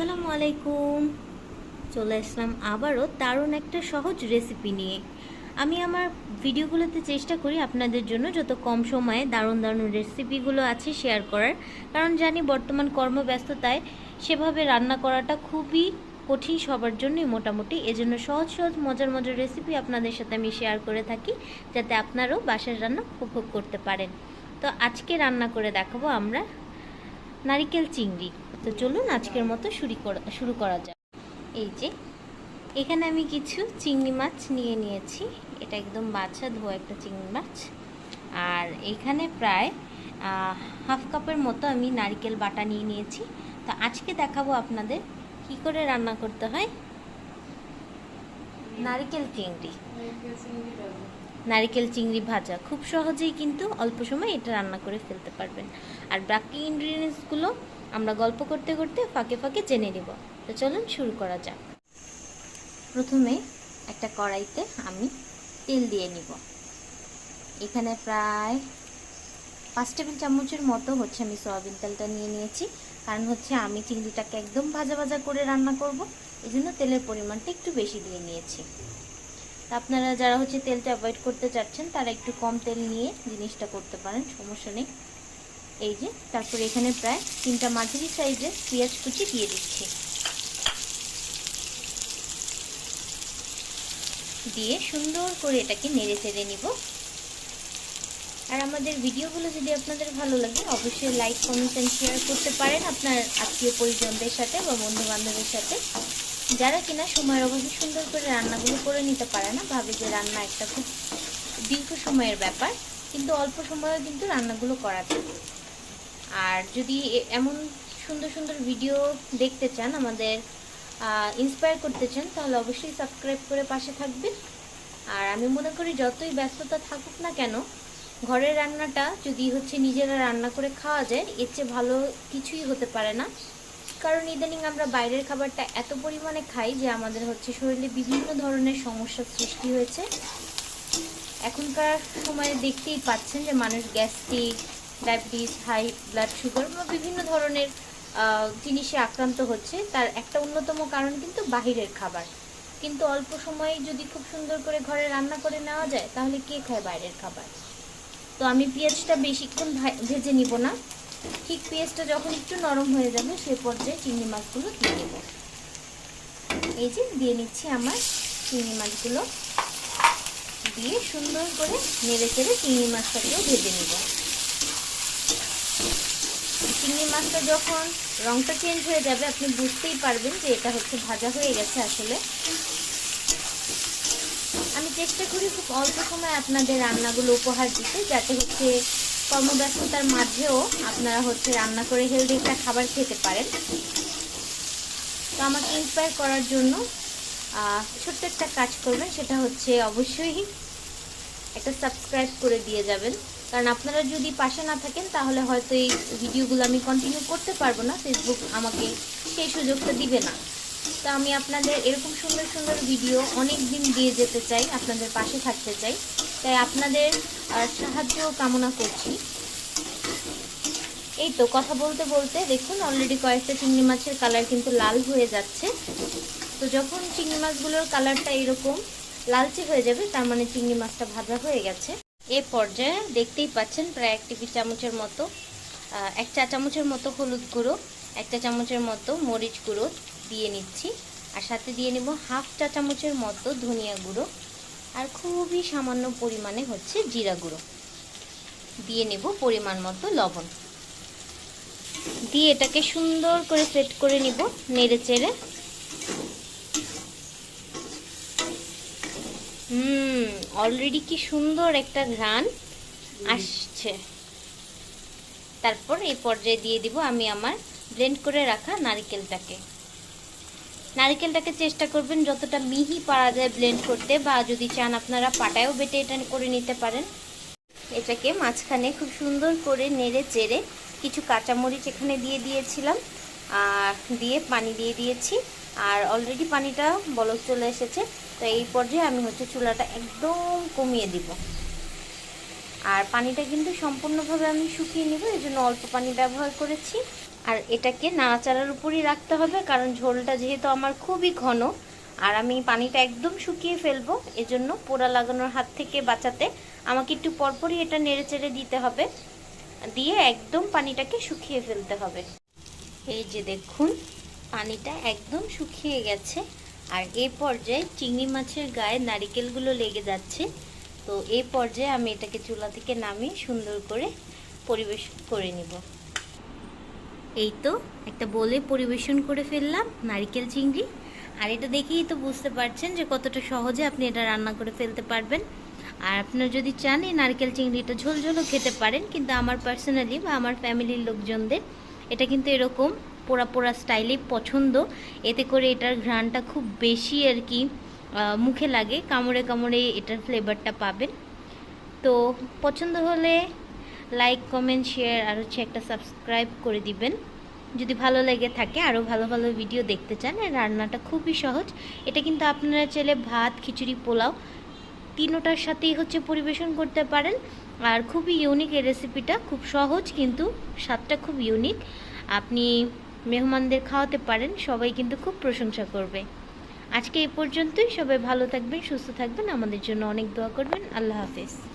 আসসালামু আলাইকুম। চলে আসলাম আবারও দারুণ একটা সহজ রেসিপি নিয়ে। আমি আমার ভিডিওগুলোতে চেষ্টা করি আপনাদের জন্য যত কম সময়ে দারুণ দারুণ রেসিপিগুলো আছে শেয়ার করার। কারণ জানি বর্তমান কর্মব্যস্ততায় সেভাবে রান্না করাটা খুবই কঠিন সবার জন্যই মোটামুটি। এজন্য সহজ সহজ, মজার মজার রেসিপি আপনাদের সাথে আমি শেয়ার করে থাকি যাতে আপনারাও বাসার রান্না উপভোগ করতে পারেন। তো আজকে রান্না করে দেখাবো আমরা নারিকেল চিংড়ি। তো চলুন আজকের মতো শুরু করা শুরু করা যাক। এই যে, এখানে আমি কিছু চিংড়ি মাছ নিয়ে নিয়েছি। এটা একদম বাছা ধোয়া একটা চিংড়ি মাছ। আর এখানে প্রায় হাফ কাপের মতো আমি নারিকেল বাটা নিয়ে নিয়েছি। তো আজকে দেখাবো আপনাদের কি করে রান্না করতে হয়। নারিকেল চিংড়ি। নারিকেল চিংড়ি ভাজা। খুব সহজেই কিন্তু অল্প সময় এটা রান্না করে ফেলতে পারবেন। আর বাকি ইনগ্রিডিয়েন্টসগুলো আমরা গল্প করতে করতে ফাঁকে ফাঁকে জেনে নেব। তো চলুন শুরু করা যাক। প্রথমে একটা কড়াইতে আমি তেল দিয়ে নিব। এখানে প্রায় পাঁচ টেবিল চামচের মতো হচ্ছে আমি সয়াবিন তেলটা নিয়ে নিয়েছি। কারণ হচ্ছে আমি চিংড়িটাকে একদম ভাজা ভাজা করে রান্না করব। এই জন্য তেলের পরিমাণটা একটু বেশি দিয়ে নিয়েছি। আপনারা যারা হচ্ছে তেলটা অ্যাভয়েড করতে চাচ্ছেন, তারা একটু কম তেল নিয়ে জিনিসটা করতে পারেন, সমস্যা নেই। এই যে, তারপরে এখানে প্রায় তিনটা মাঝারি সাইজের পেঁয়াজ কুচি দিয়ে দিচ্ছি। দিয়ে সুন্দর করে এটাকে নেড়ে চেড়ে নিব। আর আমাদের ভিডিওগুলো যদি আপনাদের ভালো লাগে, অবশ্যই লাইক কমেন্ট শেয়ার করতে পারেন আপনার আত্মীয় পরিজনদের সাথে বা বন্ধু বান্ধবের সাথে। যারা কিনা সময়ের অভাবে সুন্দর করে রান্নাগুলো করে নিতে পারে না, ভাবে যে রান্না একটা খুব দীর্ঘ সময়ের ব্যাপার, কিন্তু অল্প সময়ে কিন্তু রান্নাগুলো করা যায়। আর যদি এমন সুন্দর সুন্দর ভিডিও দেখতে চান, আমাদের ইন্সপায়ার করতে চান, তাহলে অবশ্যই সাবস্ক্রাইব করে পাশে থাকবেন। আর আমি মনে করি যতই ব্যস্ততা থাকুক না কেন, ঘরের রান্নাটা যদি হচ্ছে নিজেরা রান্না করে খাওয়া যায়, এর চেয়ে ভালো কিছুই হতে পারে না। কারণ ইদানিং আমরা বাইরের খাবারটা এত পরিমাণে খাই যে আমাদের হচ্ছে শরীরে বিভিন্ন ধরনের সমস্যার সৃষ্টি হয়েছে। এখনকার সময়ে দেখতেই পাচ্ছেন যে মানুষ gastric, diabetes, high blood sugar বা বিভিন্ন ধরনের জিনিসে আক্রান্ত হচ্ছে। তার একটা অন্যতম কারণ কিন্তু বাহিরের খাবার। কিন্তু অল্প সময়ে যদি খুব সুন্দর করে ঘরে রান্না করে নেওয়া যায়, তাহলে কে খায় বাইরের খাবার? তো আমি পেঁয়াজটা বেশিক্ষণ ভেজে নিব না। ঠিক পেঁয়াজটা যখন একটু নরম হয়ে যাবে, সে পর্যায়ে চিংড়ি মাছগুলো দিয়ে দেবো। এই যে দিয়ে নিচ্ছি আমার চিংড়ি মাছগুলো। দিয়ে সুন্দর করে নেড়ে চেড়ে চিংড়ি মাছটাকেও ভেজে নিব। চিংড়ি মাছটা যখন রংটা চেঞ্জ হয়ে যাবে, আপনি বুঝতেই পারবেন যে এটা হচ্ছে ভাজা হয়ে গেছে আসলে। আমি চেষ্টা করি খুব অল্প সময় আপনাদের রান্নাগুলো উপহার দিতে, যাতে হচ্ছে কর্মব্যস্ততার মাঝেও আপনারা হচ্ছে রান্না করে হেলদি একটা খাবার খেতে পারেন। তো আমাকে ইন্সপায়ার করার জন্য ছোট্ট একটা কাজ করবেন, সেটা হচ্ছে অবশ্যই একটা সাবস্ক্রাইব করে দিয়ে যাবেন। কারণ আপনারা যদি পাশে না থাকেন, তাহলে হয়তো এই ভিডিওগুলো আমি কন্টিনিউ করতে পারব না ফেসবুক আমাকে সেই সুযোগটা দিবে না। তো আমি আপনাদের এরকম সুন্দর সুন্দর ভিডিও অনেক দিন দিয়ে যেতে চাই, আপনাদের পাশে থাকতে চাই। তাই আপনাদের সাহায্য কামনা করছি। এই তো কথা বলতে বলতে দেখুন অলরেডি কয়েকটা চিংড়ি মাছের কালার কিন্তু লাল হয়ে যাচ্ছে। তো যখন চিংড়ি মাছগুলোর কালারটা এরকম লালচে হয়ে যাবে, তার মানে চিংড়ি মাছটা ভাজা হয়ে গেছে। এ পর্যায়ে দেখতেই পাচ্ছেন প্রায় এক টেবিল চামচের মতো এক চা চামচের মতো হলুদ গুঁড়ো, এক চা চামচের মতো মরিচ গুঁড়ো দিয়ে নিচ্ছি। আর সাথে দিয়ে নেব হাফ চা চামচের মতো ধনিয়া গুঁড়ো। আর খুবই সামান্য পরিমাণে হচ্ছে জিরা গুঁড়ো। দিয়ে নেব পরিমাণ মতো লবণ। দিয়ে এটাকে সুন্দর করে সেট করে নিব নেড়ে চেড়ে। হুম অলরেডি কি সুন্দর একটা ঘ্রাণ আসছে। তারপর এই পর্যায়ে দিয়ে দিব আমি আমার ব্লেন্ড করে রাখা নারিকেলটাকে। নারিকেলটাকে চেষ্টা করবেন যতটা মিহি পারা যায় ব্লেন্ড করতে বা যদি চান আপনারা পাটায়ও বেটে এটা করে নিতে পারেন। এটাকে মাঝখানে খুব সুন্দর করে নেড়ে চেড়ে কিছু কাঁচামরিচ এখানে দিয়ে দিয়েছিলাম আর দিয়ে পানি দিয়ে দিয়েছি। আর অলরেডি পানিটা বলক চলে এসেছে। তো এই পর্যায়ে আমি হচ্ছে চুলাটা একদম কমিয়ে দিব। আর পানিটা কিন্তু সম্পূর্ণভাবে আমি শুকিয়ে নিব এই জন্য অল্প পানি ব্যবহার করেছি। আর এটাকে নাড়াচাড়ার উপরই রাখতে হবে, কারণ ঝোলটা যেহেতু আমার খুবই ঘন, আর আমি পানিটা একদম শুকিয়ে ফেলব, এজন্য পোড়া লাগানোর হাত থেকে বাঁচাতে আমাকে একটু পরপরই এটা নেড়ে চেড়ে দিতে হবে, দিয়ে একদম পানিটাকে শুকিয়ে ফেলতে হবে। এই যে দেখুন, পানিটা একদম শুকিয়ে গেছে, আর এই পর্যায়ে চিংড়ি মাছের গায়ে নারিকেলগুলো লেগে যাচ্ছে, তো এই পর্যায়ে আমি এটাকে চুলা থেকে নামিয়ে সুন্দর করে পরিবেশন করে নিব। এই তো একটা বলে পরিবেশন করে ফেললাম, নারিকেল চিংড়ি। আর এটা দেখেই তো বুঝতে পারছেন যে কতটা সহজে আপনি এটা রান্না করে ফেলতে পারবেন। আর আপনারা যদি চান এই নারকেল চিংড়িটা ঝোলঝোলও খেতে পারেন, কিন্তু আমার পার্সোনালি বা আমার ফ্যামিলির লোকজনদের এটা কিন্তু এরকম পোড়া পোড়া স্টাইলেই পছন্দ। এতে করে এটার ঘ্রাণটা খুব বেশি আর কি মুখে লাগে, কামড়ে কামড়ে এটার ফ্লেভারটা পাবেন। তো পছন্দ হলে লাইক কমেন্ট শেয়ার আর হচ্ছে একটা সাবস্ক্রাইব করে দিবেন। যদি ভালো লেগে থাকে আরও ভালো ভালো ভিডিও দেখতে চান রান্নাটা খুবই সহজ। এটা কিন্তু আপনারা চাইলে ভাত, খিচুড়ি, পোলাও, তিনোটার সাথেই হচ্ছে পরিবেশন করতে পারেন। আর খুবই ইউনিক এই রেসিপিটা খুব সহজ কিন্তু স্বাদটা খুব ইউনিক আপনি মেহমানদের খাওয়াতে পারেন, সবাই কিন্তু খুব প্রশংসা করবে। আজকে এই পর্যন্তই, সবাই ভালো থাকবেন, সুস্থ থাকবেন। আমাদের জন্য অনেক দোয়া করবেন। আল্লাহ হাফেজ।